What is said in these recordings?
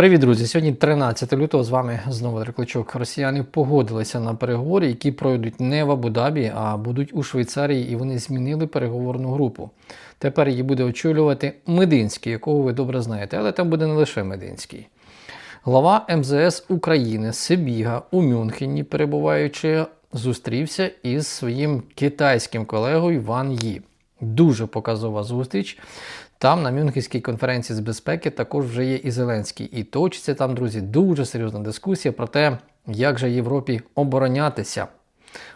Привіт, друзі! Сьогодні 13 лютого. З вами знову Рекличок. Росіяни погодилися на переговори, які пройдуть не в Абу-Дабі, а будуть у Швейцарії, і вони змінили переговорну групу. Тепер її буде очолювати Мединський, якого ви добре знаєте, але там буде не лише Мединський. Глава МЗС України Сибіга у Мюнхені, перебуваючи, зустрівся із своїм китайським колегою Ван Ї. Дуже показова зустріч. Там на Мюнхенській конференції з безпеки також вже є і Зеленський. І точиться там, друзі, дуже серйозна дискусія про те, як же Європі оборонятися.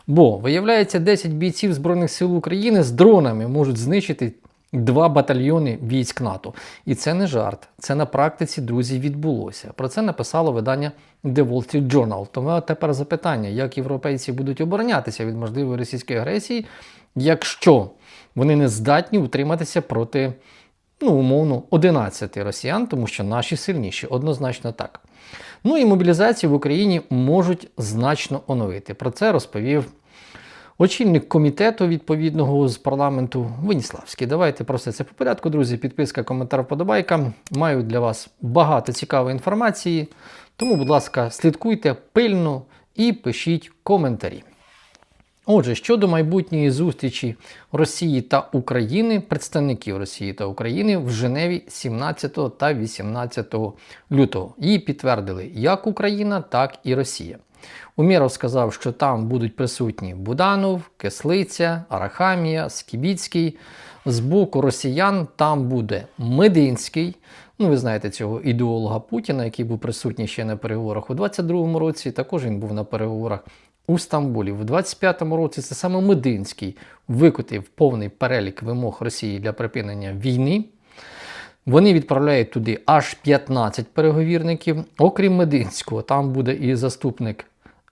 Бо, виявляється, 10 бійців Збройних сил України з дронами можуть знищити два батальйони військ НАТО. І це не жарт. Це на практиці, друзі, відбулося. Про це написало видання The Wall Street Journal. Тому тепер запитання, як європейці будуть оборонятися від можливої російської агресії, якщо вони не здатні утриматися проти ну, умовно, 11 росіян, тому що наші сильніші, однозначно так. Ну і мобілізацію в Україні можуть значно оновити. Про це розповів очільник комітету відповідного з парламенту Веніславський. Давайте про все це по порядку, друзі. Підписка, коментар, вподобайка. Маю для вас багато цікавої інформації. Тому, будь ласка, слідкуйте пильно і пишіть коментарі. Отже, щодо майбутньої зустрічі Росії та України, представників Росії та України в Женеві 17 та 18 лютого. Її підтвердили як Україна, так і Росія. Умєров сказав, що там будуть присутні Буданов, Кислиця, Арахамія, Скібіцький. З боку росіян там буде Мединський. Ну, ви знаєте цього ідеолога Путіна, який був присутній ще на переговорах у 22-му році. Також він був на переговорах у Стамбулі. В 25-му році це саме Мединський викотив повний перелік вимог Росії для припинення війни. Вони відправляють туди аж 15 переговірників. Окрім Мединського, там буде і заступник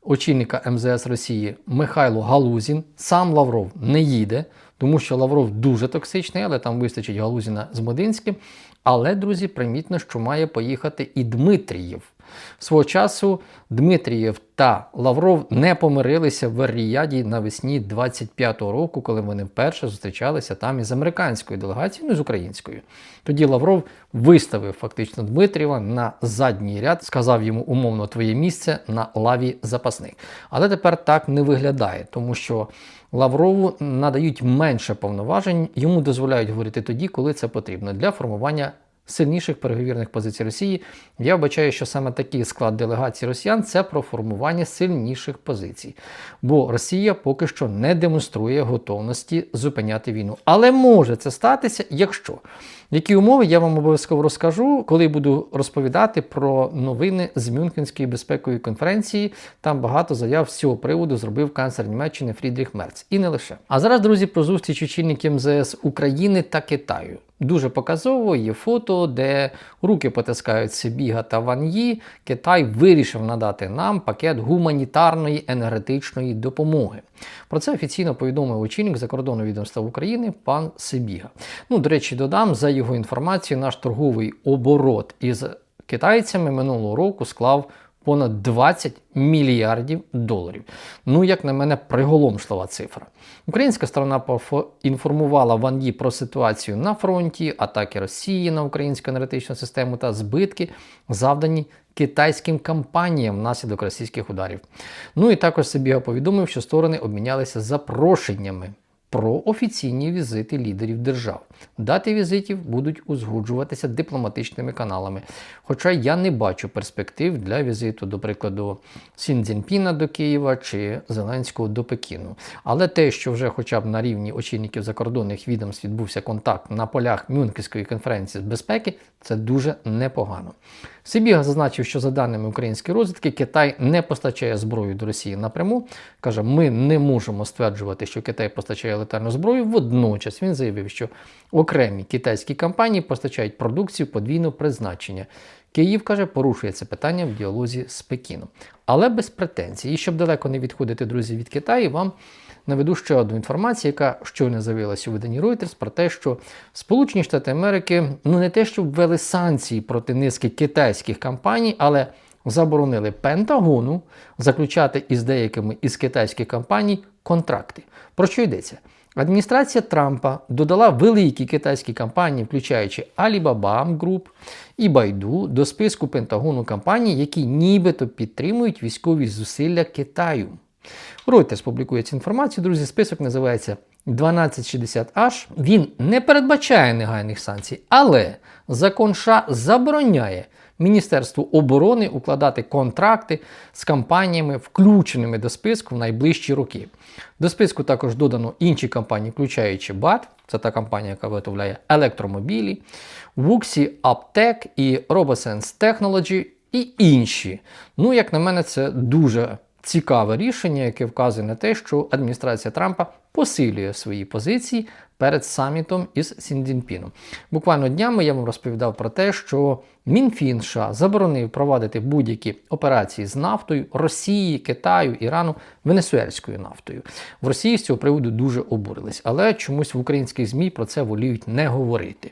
очільника МЗС Росії Михайло Галузін. Сам Лавров не їде, тому що Лавров дуже токсичний, але там вистачить Галузіна з Мединським. Але, друзі, примітно, що має поїхати і Дмитрієв. Свого часу Дмитрієв та Лавров не помирилися в Ріяді навесні 25-го року, коли вони вперше зустрічалися там із американською делегацією, ну з українською. Тоді Лавров виставив фактично Дмитрієва на задній ряд, сказав йому умовно твоє місце на лаві запасних. Але тепер так не виглядає, тому що Лаврову надають менше повноважень, йому дозволяють говорити тоді, коли це потрібно для формування сильніших переговірних позицій Росії. Я вбачаю, що саме такий склад делегації росіян це про формування сильніших позицій. Бо Росія поки що не демонструє готовності зупиняти війну. Але може це статися, якщо. Які умови я вам обов'язково розкажу, коли буду розповідати про новини з Мюнхенської безпекової конференції. Там багато заяв з цього приводу зробив канцлер Німеччини Фрідріх Мерц. І не лише. А зараз, друзі, про зустріч очільників МЗС України та Китаю. Дуже показово є фото, де руки потискають Сибіга та Ван'ї. Китай вирішив надати нам пакет гуманітарної енергетичної допомоги. Про це офіційно повідомив очільник закордонного відомства України пан Сибіга. Ну, до речі, додам за його інформацією, наш торговий оборот із китайцями минулого року склав понад 20 мільярдів доларів. Ну, як на мене, приголомшлива цифра. Українська сторона поінформувала Ван Ї про ситуацію на фронті, атаки Росії на українську енергетичну систему та збитки, завдані китайським компаніям внаслідок російських ударів. Ну і також Сибіга повідомив, що сторони обмінялися запрошеннями про офіційні візити лідерів держав. Дати візитів будуть узгоджуватися дипломатичними каналами. Хоча я не бачу перспектив для візиту, до прикладу, Сін Цзіньпіна до Києва чи Зеленського до Пекіну. Але те, що вже хоча б на рівні очільників закордонних відомств відбувся контакт на полях Мюнхенської конференції з безпеки, це дуже непогано. Сибіга зазначив, що за даними української розвідки, Китай не постачає зброю до Росії напряму. Каже, ми не можемо стверджувати, що Китай постачає летальну зброю. Водночас він заявив, що окремі китайські компанії постачають продукцію подвійного призначення. Київ каже, порушує це питання в діалозі з Пекіном. Але без претензій. І щоб далеко не відходити, друзі, від Китаю, вам наведу ще одну інформацію, яка щойно з'явилася у виданні Reuters, про те, що Сполучені Штати Америки ну не те, що ввели санкції проти низки китайських компаній, але заборонили Пентагону заключати із деякими із китайських компаній контракти. Про що йдеться? Адміністрація Трампа додала великі китайські компанії, включаючи Alibaba Group і Baidu, до списку Пентагону компаній, які нібито підтримують військові зусилля Китаю. Reuters публікує цю інформацію, друзі. Список називається 1260H. Він не передбачає негайних санкцій, але закон США забороняє Міністерству оборони укладати контракти з компаніями, включеними до списку в найближчі роки. До списку також додано інші компанії, включаючи BAT, це та компанія, яка виготовляє електромобілі, Wuxi Aptec і RoboSense Technology і інші. Ну, як на мене, це дуже цікаве рішення, яке вказує на те, що адміністрація Трампа посилює свої позиції перед самітом із Сіндзінпіном. Буквально днями я вам розповідав про те, що Мінфін США заборонив провадити будь-які операції з нафтою Росії, Китаю, Ірану, венесуельською нафтою. В Росії з цього приводу дуже обурились, але чомусь в українських ЗМІ про це воліють не говорити.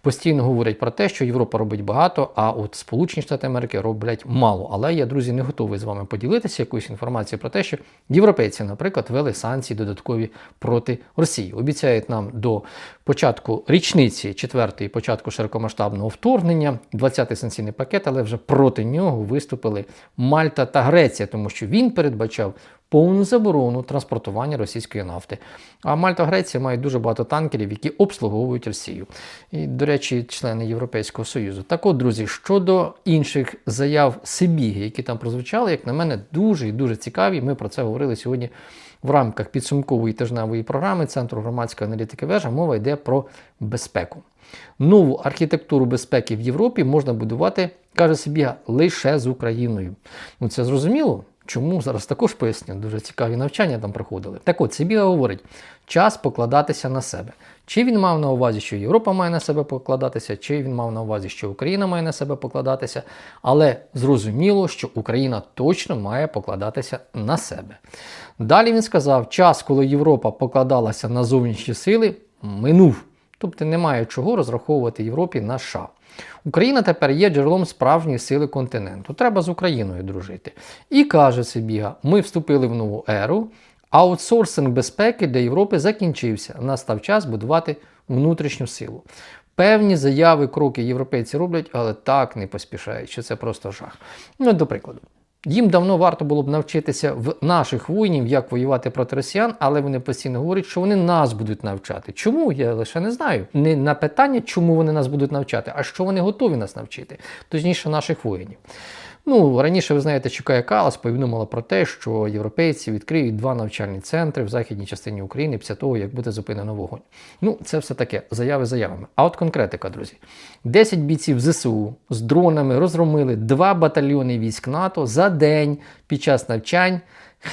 Постійно говорять про те, що Європа робить багато, а от Сполучені Штати Америки роблять мало. Але я, друзі, не готовий з вами поділитися якоюсь інформацією про те, що європейці, наприклад, вели санкції додаткові проти Росії. Обіцяють нам до початку річниці четвертої початку широкомасштабного вторгнення, 20-й санкційний пакет, але вже проти нього виступили Мальта та Греція, тому що він передбачав повну заборону транспортування російської нафти. А Мальта Греція мають дуже багато танкерів, які обслуговують Росію. І, до речі, члени Європейського Союзу. Так от, друзі, щодо інших заяв Сибіги, які там прозвучали, як на мене, дуже і дуже цікаві. Ми про це говорили сьогодні в рамках підсумкової тижневої програми Центру громадської аналітики вежа. Мова йде про безпеку. Нову архітектуру безпеки в Європі можна будувати, каже Сибіга, лише з Україною. Ну це зрозуміло. Чому зараз також поясню, дуже цікаві навчання там проходили. Так от Сибіга говорить, час покладатися на себе. Чи він мав на увазі, що Європа має на себе покладатися, чи він мав на увазі, що Україна має на себе покладатися, але зрозуміло, що Україна точно має покладатися на себе. Далі він сказав, час, коли Європа покладалася на зовнішні сили, минув. Тобто немає чого розраховувати Європі на США. Україна тепер є джерелом справжньої сили континенту. Треба з Україною дружити. І каже Сибіга: ми вступили в нову еру. Аутсорсинг безпеки для Європи закінчився. Настав час будувати внутрішню силу. Певні заяви, кроки європейці роблять, але так не поспішають, що це просто жах. Ну, до прикладу. Їм давно варто було б навчитися в наших воїнів, як воювати проти росіян, але вони постійно говорять, що вони нас будуть навчати. Чому? Я лише не знаю. Не на питання, чому вони нас будуть навчати, а що вони готові нас навчити, точніше, наших воїнів. Ну, раніше, ви знаєте, чекає Калас повідомила про те, що європейці відкриють два навчальні центри в західній частині України після того, як буде зупинено вогонь. Ну, це все таке заяви заявами. А от конкретика, друзі: 10 бійців ЗСУ з дронами розгромили два батальйони військ НАТО за день під час навчань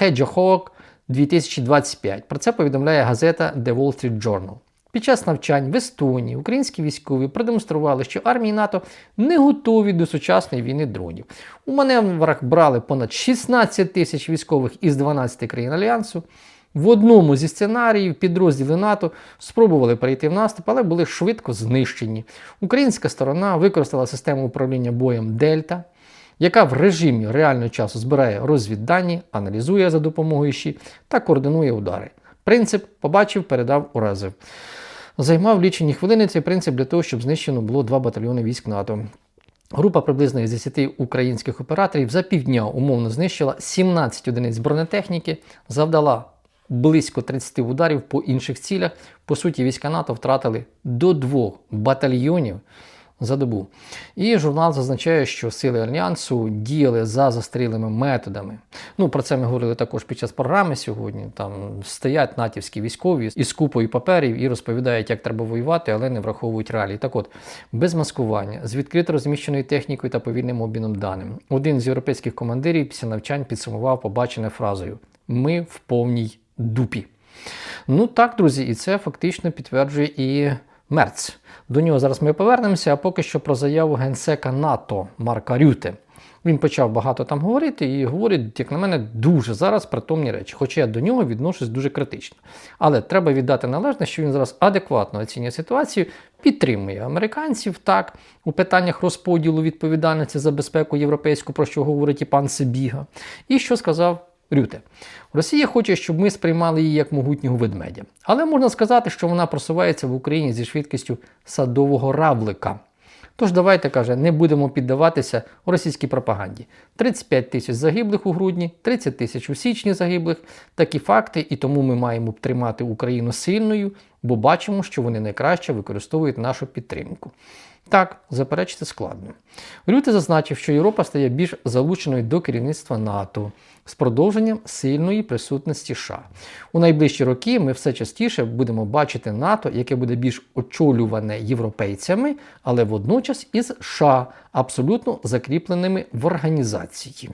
Hedgehog 2025. Про це повідомляє газета The Wall Street Journal. Під час навчань в Естонії українські військові продемонстрували, що армії НАТО не готові до сучасної війни дронів. У маневрах брали понад 16 тисяч військових із 12 країн Альянсу. В одному зі сценаріїв підрозділи НАТО спробували перейти в наступ, але були швидко знищені. Українська сторона використала систему управління боєм Дельта, яка в режимі реального часу збирає розвіддані, аналізує за допомогою ЩІ та координує удари. Принцип побачив, передав, уразив. Займав лічені хвилини цей принцип для того, щоб знищено було два батальйони військ НАТО. Група приблизно із 10 українських операторів за півдня умовно знищила 17 одиниць бронетехніки, завдала близько 30 ударів по інших цілях. По суті, війська НАТО втратили до двох батальйонів за добу. І журнал зазначає, що сили Альянсу діяли за застрілими методами. Ну, про це ми говорили також під час програми сьогодні. Там стоять натівські військові із купою паперів і розповідають, як треба воювати, але не враховують реалії. Так от, без маскування, з відкрито розміщеною технікою та повільним обміном даним. Один з європейських командирів після навчань підсумував побачене фразою: Ми в повній дупі. Ну так, друзі, і це фактично підтверджує і Мерц. До нього зараз ми повернемося, а поки що про заяву генсека НАТО Марка Рюте. Він почав багато там говорити і говорить, як на мене, дуже зараз притомні речі. Хоча я до нього відношусь дуже критично. Але треба віддати належне, що він зараз адекватно оцінює ситуацію, підтримує американців так у питаннях розподілу відповідальності за безпеку європейську, про що говорить і пан Сибіга. І що сказав Рюте. Росія хоче, щоб ми сприймали її як могутнього ведмедя. Але можна сказати, що вона просувається в Україні зі швидкістю садового равлика. Тож давайте каже, не будемо піддаватися російській пропаганді. 35 тисяч загиблих у грудні, 30 тисяч у січні загиблих. Такі факти, і тому ми маємо тримати Україну сильною, бо бачимо, що вони найкраще використовують нашу підтримку. Так, заперечити складно. Рюте зазначив, що Європа стає більш залученою до керівництва НАТО з продовженням сильної присутності США. У найближчі роки ми все частіше будемо бачити НАТО, яке буде більш очолюване європейцями, але водночас із США, абсолютно закріпленими в організації.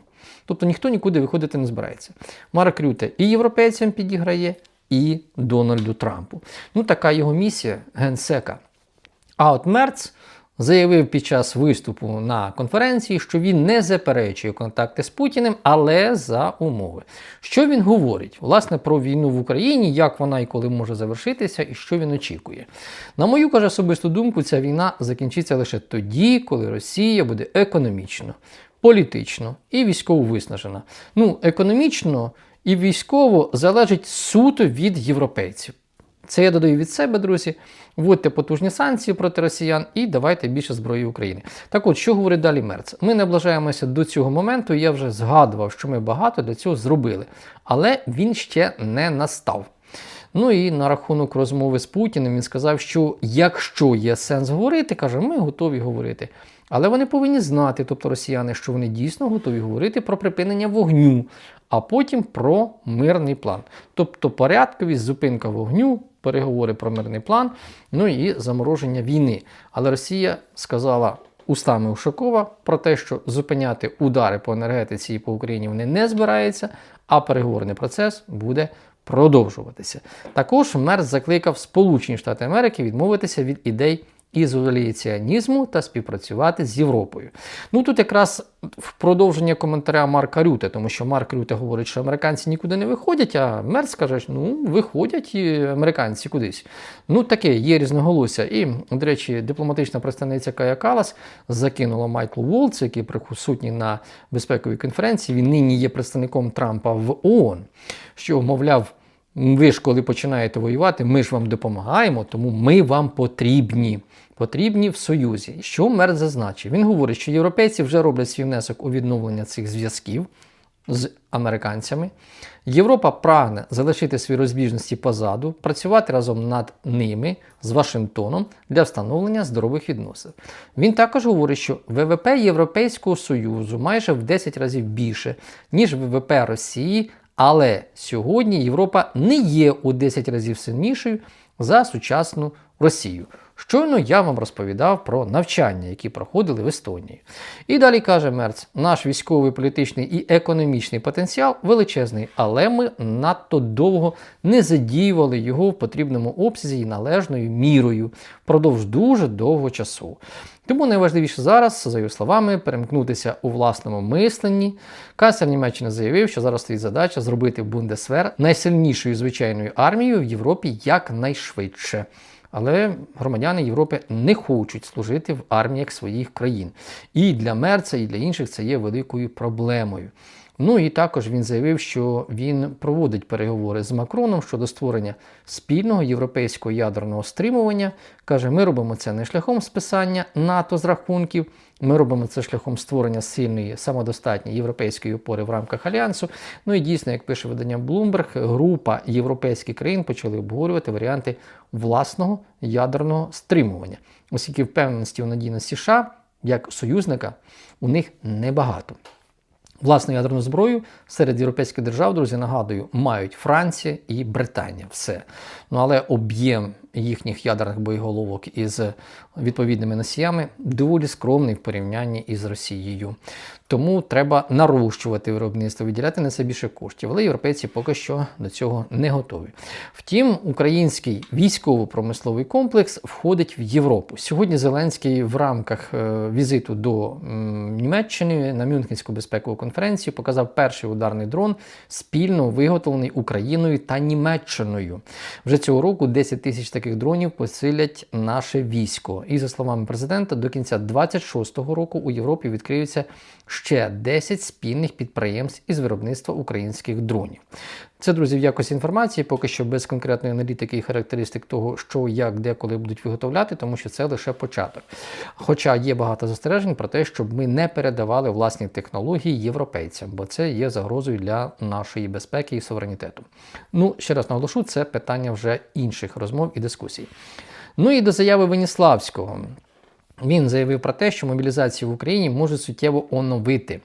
Тобто ніхто нікуди виходити не збирається. Марк Рюте і європейцям підіграє, і Дональду Трампу. Ну, така його місія генсека. А от Мерц заявив під час виступу на конференції, що він не заперечує контакти з Путіним, але за умови. Що він говорить? Власне, про війну в Україні, як вона і коли може завершитися, і що він очікує. На мою каже особисту думку, ця війна закінчиться лише тоді, коли Росія буде економічно, політично і військово виснажена. Ну, економічно і військово залежить суто від європейців. Це я додаю від себе, друзі. Вводьте потужні санкції проти росіян і давайте більше зброї України. Так от, що говорить далі Мерц? Ми наближаємося до цього моменту, я вже згадував, що ми багато для цього зробили, але він ще не настав. Ну і на рахунок розмови з Путіним він сказав, що якщо є сенс говорити, каже, ми готові говорити. Але вони повинні знати, тобто росіяни, що вони дійсно готові говорити про припинення вогню, а потім про мирний план. Тобто порядковість, зупинка вогню, переговори про мирний план, ну і замороження війни. Але Росія сказала устами Ушакова про те, що зупиняти удари по енергетиці і по Україні вони не збираються, а переговорний процес буде продовжуватися. Також мер закликав Сполучені Штати Америки відмовитися від ідей ізоляціонізму та співпрацювати з Європою. Ну тут якраз в продовження коментаря Марка Рюте, тому що Марк Рюте говорить, що американці нікуди не виходять, а Мерц каже, ну виходять і американці кудись. Ну таке є різноголосся. І, до речі, дипломатична представниця Кая Калас закинула Майклу Волцу, який присутній на безпековій конференції. Він нині є представником Трампа в ООН, що, мовляв, ви ж коли починаєте воювати, ми ж вам допомагаємо, тому ми вам потрібні. Потрібні в Союзі. Що Мерц зазначив? Він говорить, що європейці вже роблять свій внесок у відновлення цих зв'язків з американцями. Європа прагне залишити свої розбіжності позаду, працювати разом над ними з Вашингтоном для встановлення здорових відносин. Він також говорить, що ВВП Європейського Союзу майже в 10 разів більше, ніж ВВП Росії, але сьогодні Європа не є у 10 разів сильнішою за сучасну Росію. Щойно я вам розповідав про навчання, які проходили в Естонії. І далі каже Мерц: наш військовий, політичний і економічний потенціал величезний, але ми надто довго не задіювали його в потрібному обсязі і належною мірою впродовж дуже довгого часу. Тому найважливіше зараз, за його словами, перемкнутися у власному мисленні. Канцлер Німеччини заявив, що зараз стоїть задача зробити Бундесвер найсильнішою звичайною армією в Європі якнайшвидше. Але громадяни Європи не хочуть служити в арміях своїх країн. І для Мерца, і для інших це є великою проблемою. Ну і також він заявив, що він проводить переговори з Макроном щодо створення спільного європейського ядерного стримування. Каже, ми робимо це не шляхом списання НАТО з рахунків, ми робимо це шляхом створення сильної, самодостатньої європейської опори в рамках альянсу. Ну і дійсно, як пише видання Bloomberg, група європейських країн почали обговорювати варіанти власного ядерного стримування, оскільки впевненості у надійності США як союзника у них небагато. Власну ядерну зброю серед європейських держав, друзі, нагадую, мають Франція і Британія. Все. Ну але об'єм їхніх ядерних боєголовок із відповідними носіями доволі скромний в порівнянні із Росією. Тому треба нарощувати виробництво, виділяти на це більше коштів. Але європейці поки що до цього не готові. Втім, український військово-промисловий комплекс входить в Європу. Сьогодні Зеленський в рамках е, візиту до Німеччини на Мюнхенську безпекову конференцію показав перший ударний дрон, спільно виготовлений Україною та Німеччиною. Вже цього року 10 тисяч таких таких дронів посилять наше військо. І за словами президента, до кінця 26-го року у Європі відкриються ще 10 спільних підприємств із виробництва українських дронів. Це, друзі, в якості інформації, поки що без конкретної аналітики і характеристик того, що, як, де, коли будуть виготовляти, тому що це лише початок. Хоча є багато застережень про те, щоб ми не передавали власні технології європейцям, бо це є загрозою для нашої безпеки і суверенітету. Ну, ще раз наголошу, це питання вже інших розмов і дискусій. Ну і до заяви Веніславського. Він заявив про те, що мобілізацію в Україні може суттєво оновити.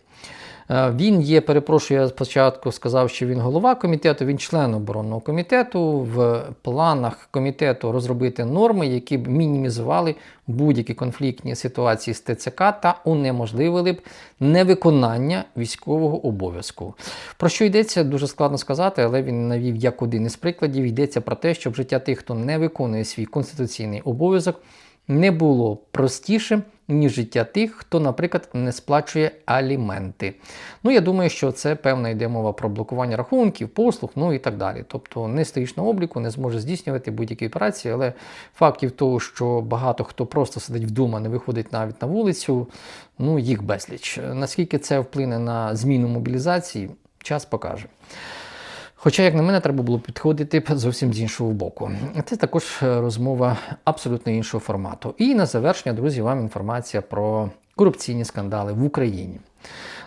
Е, Він є, перепрошую, я спочатку сказав, що він голова комітету, він член оборонного комітету. В планах комітету розробити норми, які б мінімізували будь-які конфліктні ситуації з ТЦК та унеможливили б невиконання військового обов'язку. Про що йдеться, дуже складно сказати, але він навів як один із прикладів. Йдеться про те, щоб життя тих, хто не виконує свій конституційний обов'язок, не було простішим, ніж життя тих, хто, наприклад, не сплачує аліменти. Ну, я думаю, що це певна йде мова про блокування рахунків, послуг, ну і так далі. Тобто не стоїш на обліку, не зможе здійснювати будь-які операції, але фактів того, що багато хто просто сидить вдома, не виходить навіть на вулицю, ну їх безліч. Наскільки це вплине на зміну мобілізації, час покаже. Хоча, як на мене, треба було підходити зовсім з іншого боку. Це також е, розмова абсолютно іншого формату. І на завершення, друзі, вам інформація про корупційні скандали в Україні.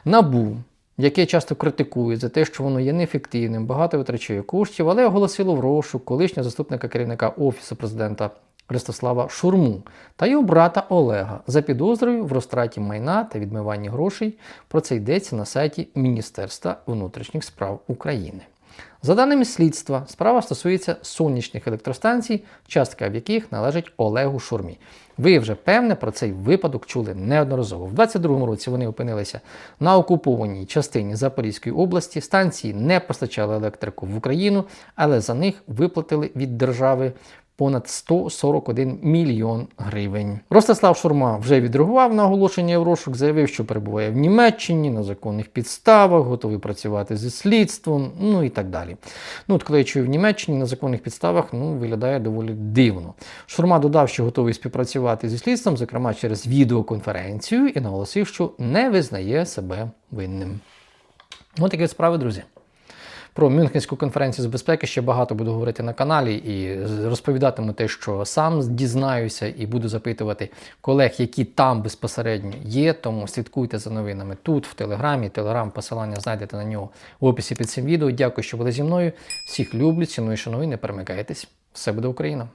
Набу, яке часто критикує за те, що воно є неефективним, багато витрачає коштів, але оголосило в розшук колишнього заступника керівника Офісу президента Ростислава Шурму та його брата Олега за підозрою в розтраті майна та відмиванні грошей. Про це йдеться на сайті Міністерства внутрішніх справ України. За даними слідства, справа стосується сонячних електростанцій, частка в яких належить Олегу Шурмі. Ви вже певне про цей випадок чули неодноразово. В 22-му році вони опинилися на окупованій частині Запорізької області. Станції не постачали електрику в Україну, але за них виплатили від держави понад 141 мільйон гривень. Ростислав Шурма вже відреагував на оголошення в розшук, заявив, що перебуває в Німеччині на законних підставах, готовий працювати зі слідством, ну і так далі. Ну, от коли я чую в Німеччині на законних підставах, ну виглядає доволі дивно. Шурма додав, що готовий співпрацювати зі слідством, зокрема через відеоконференцію, і наголосив, що не визнає себе винним. Ось такі справи, друзі. Про Мюнхенську конференцію з безпеки ще багато буду говорити на каналі і розповідатиму те, що сам дізнаюся, і буду запитувати колег, які там безпосередньо є. Тому слідкуйте за новинами тут, в Телеграмі. Телеграм, посилання знайдете на нього в описі під цим відео. Дякую, що були зі мною. Всіх люблю, ціную, шаную, не перемикайтесь. Все буде Україна!